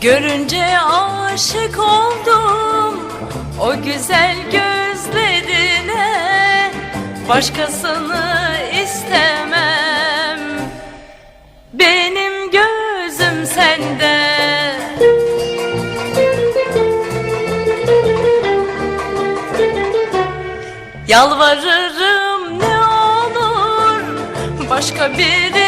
Görünce aşık oldum o güzel gözlerine. Başkasını istemem. Benim gözüm sende. Yalvarırım ne olur başka sevme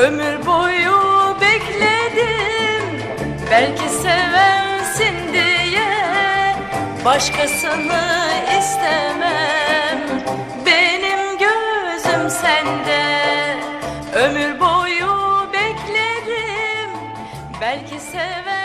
Ömür boyu bekledim. Belki seversin diye Başkasını istemem. Benim gözüm sende. Ömür boyu beklerim Belki sever